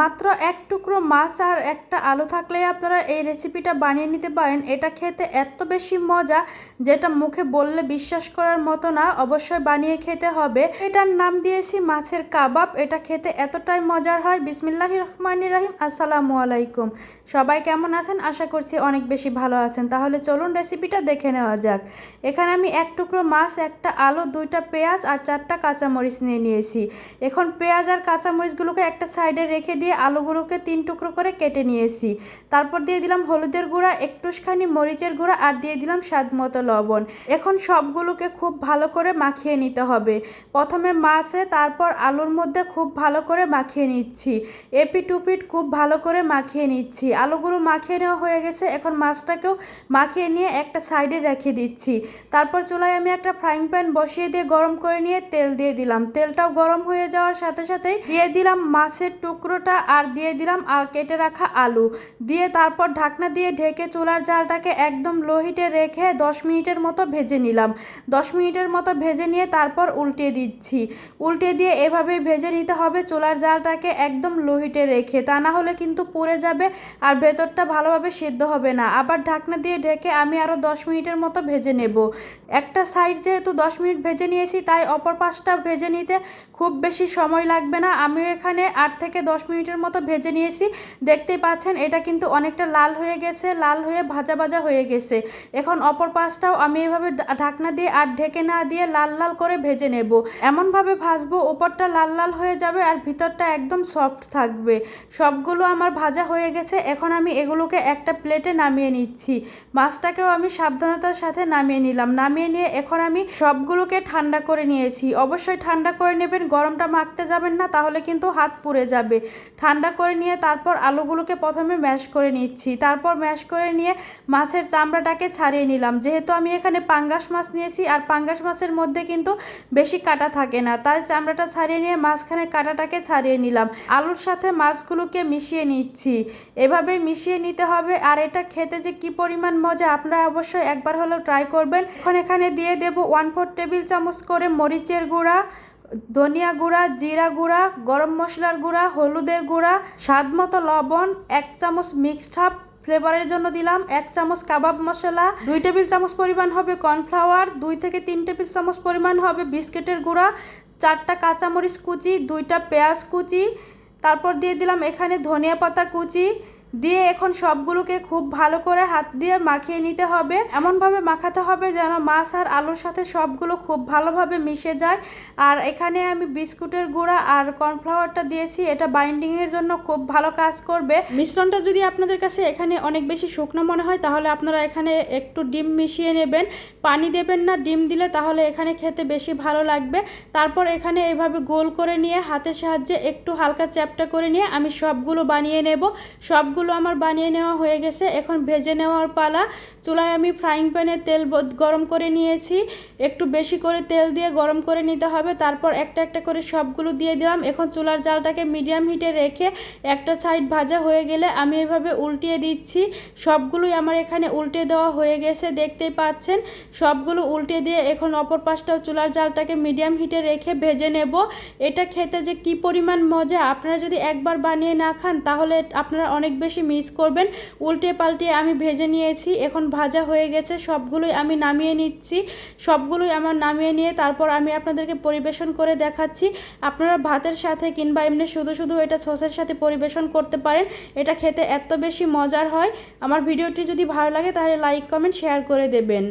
মাত্র এক টুকরো মাছ আর একটা আলু থাকলেই আপনারা এই রেসিপিটা বানিয়ে নিতে পারেন। এটা খেতে এত বেশি মজা যেটা মুখে বললে বিশ্বাস করার মতো না, অবশ্যই বানিয়ে খেতে হবে। এটার নাম দিয়েছি মাছের কাবাব। এটা খেতে এতটাই মজার হয়। বিসমিল্লাহ রহমান রাহিম। আসসালামু আলাইকুম। সবাই কেমন আছেন? আশা করছি অনেক বেশি ভালো আছেন। তাহলে চলুন রেসিপিটা দেখে নেওয়া যাক। এখানে আমি এক টুকরো মাছ, একটা আলু, দুইটা পেঁয়াজ আর চারটা কাঁচামরিচ নিয়ে নিয়েছি। এখন পেঁয়াজ আর কাঁচামরিচগুলোকে একটা সাইডে রেখে দিয়ে আলুগুলোকে তিন টুকরো করে কেটে নিয়েছি। তারপর দিয়ে দিলাম হলুদের গুঁড়া একটুখানি মরিচের গুঁড়া আর দিয়ে দিলাম স্বাদ মতো লবণ। এখন সবগুলোকে খুব ভালো করে মাখিয়ে নিতে হবে। প্রথমে মাছে, তারপর আলুর মধ্যে খুব ভালো করে মাখিয়ে নিচ্ছি। এপিট উপিট খুব ভালো করে মাখিয়ে নিচ্ছি। আলুগুলো মাখিয়ে নেওয়া হয়ে গেছে, এখন মাছটাকেও মাখিয়ে নিয়ে একটা সাইডে রেখে দিচ্ছি। তারপর চুলায় আমি একটা ফ্রাইং প্যান বসিয়ে দিয়ে গরম করে নিয়ে তেল দিয়ে দিলাম। তেলটাও গরম হয়ে যাওয়ার সাথে সাথেই দিয়ে দিলাম মাছের টুকরোটা আর দিয়ে দিলাম কেটে রাখা আলু। দিয়ে তারপর ঢাকনা দিয়ে ঢেকে চুলার জালটাকে একদম লো হিটে রেখে দশ মিনিটের মতো ভেজে নিলাম। দশ মিনিটের মতো ভেজে নিয়ে তারপর উল্টে দিচ্ছি। উল্টে দিয়ে এভাবে ভেজে নিতে হবে, চুলার জালটাকে একদম লো হিটে রেখে। তা না হলে কিন্তু পুড়ে যাবে আর ভেতরটা ভালোভাবে সিদ্ধ হবে না। আবার ঢাকনা দিয়ে ঢেকে আমি আরও দশ মিনিটের মতো ভেজে নেব। একটা সাইড যেহেতু দশ মিনিট ভেজে নিয়েছি, তাই অপর পাশটা ভেজে নিতে খুব বেশি সময় লাগবে না। আমি এখানে আট থেকে দশ মিনিটের মতো ভেজে নিয়েছি। দেখতেই পাচ্ছেন, এটা কিন্তু অনেকটা লাল হয়ে গেছে, লাল হয়ে ভাজা ভাজা হয়ে গেছে। এখন অপর পাশটাও আমি এভাবে ঢাকনা দিয়ে আর ঢেকে না দিয়ে লাল লাল করে ভেজে নেব। এমনভাবে ভাজবো উপরটা লাল লাল হয়ে যাবে আর ভিতরটা একদম সফট থাকবে। সবগুলো আমার ভাজা হয়ে গেছে, এখন আমি এগুলোকে একটা প্লেটে নামিয়ে নিচ্ছি। মাছটাকেও আমি সাবধানতার সাথে নামিয়ে নিলাম। নামিয়ে নিয়ে এখন আমি সবগুলোকে ঠান্ডা করে নিয়েছি। অবশ্যই ঠান্ডা করে নেবেন, গরমটা মাখতে যাবেন না, তাহলে কিন্তু হাত পুড়ে যাবে। ঠান্ডা করে নিয়ে তারপর আলুগুলোকে প্রথমে ম্যাশ করে নিচ্ছি। তারপর ম্যাশ করে নিয়ে মাছের চামড়াটাকে ছাড়িয়ে নিলাম। যেহেতু আমি এখানে পাঙ্গাস মাছ নিয়েছি আর পাঙ্গাস মাছের মধ্যে কিন্তু বেশি কাটা থাকে না, তাই চামড়াটা ছাড়িয়ে নিয়ে মাঝখানে কাটাটাকে ছাড়িয়ে নিলাম। আলুর সাথে মাছগুলোকে মিশিয়ে নিচ্ছি। এভাবেই মিশিয়ে নিতে হবে। আর এটা খেতে যে কি পরিমাণ মজা, আপনারা অবশ্যই একবার হলেও ট্রাই করবেন। এখন এখানে দিয়ে দেব ওয়ান ফোর টেবিল চামচ করে মরিচের গুঁড়া। ধনিয়া গুঁড়া, জিরা গুঁড়া, গরম মশলার গুঁড়া, হলুদের গুঁড়া, স্বাদ মতো লবণ, এক চামচ মিক্সড হাফ ফ্লেভারের জন্য দিলাম, এক চামচ কাবাব মশলা, দুই টেবিল চামচ পরিমাণ হবে কর্নফ্লাওয়ার, দুই থেকে তিন টেবিল চামচ পরিমাণ হবে বিস্কিটের গুঁড়া, চারটা কাঁচামরিচ কুচি, দুইটা পেঁয়াজ কুচি, তারপর দিয়ে দিলাম এখানে ধনিয়া পাতা কুচি দিয়ে এখন সবগুলোকে খুব ভালো করে হাত দিয়ে মাখিয়ে নিতে হবে। এমনভাবে মাখাতে হবে যেন মাছ আর আলুর সাথে সবগুলো খুব ভালোভাবে মিশে যায়। আর এখানে আমি বিস্কুটের গুঁড়া আর কর্নফ্লাওয়ারটা দিয়েছি। এটা বাইন্ডিংয়ের জন্য খুব ভালো কাজ করবে। মিশ্রণটা যদি আপনাদের কাছে এখানে অনেক বেশি শুকনো মনে হয়, তাহলে আপনারা এখানে একটু ডিম মিশিয়ে নেবেন। পানি দেবেন না, ডিম দিলে তাহলে এখানে খেতে বেশি ভালো লাগবে। তারপর এখানে এইভাবে গোল করে নিয়ে হাতের সাহায্যে একটু হালকা চ্যাপটা করে নিয়ে আমি সবগুলো বানিয়ে নেব। সবগুলো আমার বানিয়ে নেওয়া হয়ে গেছে। এখন ভেজে নেওয়ার পালা। চুলায় আমি ফ্রাইং প্যানে তেল গরম করে নিয়েছি। একটু বেশি করে তেল দিয়ে গরম করে নিতে হবে। তারপর একটা একটা করে সবগুলো দিয়ে দিলাম। এখন চুলার জালটাকে মিডিয়াম হিটে রেখে একটা সাইড ভাজা হয়ে গেলে আমি এভাবে উল্টিয়ে দিচ্ছি। সবগুলোই আমার এখানে উল্টে দেওয়া হয়ে গেছে, দেখতেই পাচ্ছেন। সবগুলো উল্টে দিয়ে এখন অপর পাশটাও চুলার জালটাকে মিডিয়াম হিটে রেখে ভেজে নেব। এটা খেতে যে কি পরিমাণ মজা! আপনারা যদি একবার বানিয়ে না খান, তাহলে আপনারা অনেক বেশি মিস করবেন। উল্টে পাল্টে আমি ভেজে নিয়েছি, এখন ভাজা হয়ে গেছে, সবগুলোই আমি নামিয়ে নিচ্ছি। সবগুলোই আমার নামিয়ে নিয়ে তারপর আমি আপনাদেরকে পরিবেশন করে দেখাচ্ছি। আপনারা ভাতের সাথে কিংবা এমনি শুধু শুধু এটা সসের সাথে পরিবেশন করতে পারেন, এটা খেতে এত বেশি মজার হয়। আমার ভিডিওটি যদি ভালো লাগে তাহলে লাইক কমেন্ট শেয়ার করে দেবেন।